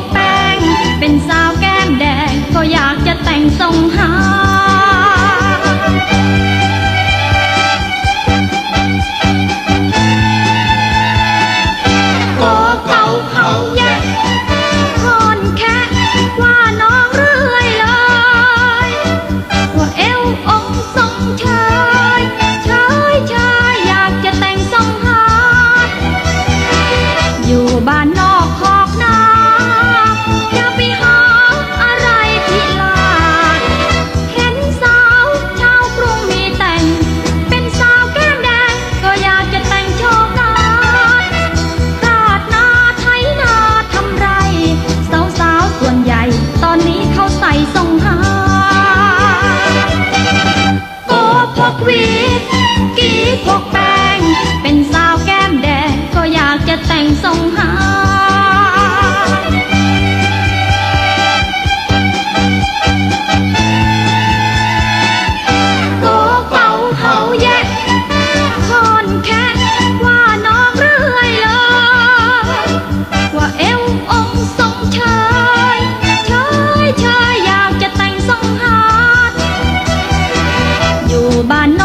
กแป้ง เป็นสาวแก้มแดง ก็อยากจะแต่งทรงหา เป็นสาวแก้มแดงก็อยากจะแต่งทรงหาโกเป่าเขาแยกคนแค่ว่าน้องเรื่อยเลย ว่าเอวองทรงเชยเชยเชยอยากจะแต่งทรงหาอยู่บ้าน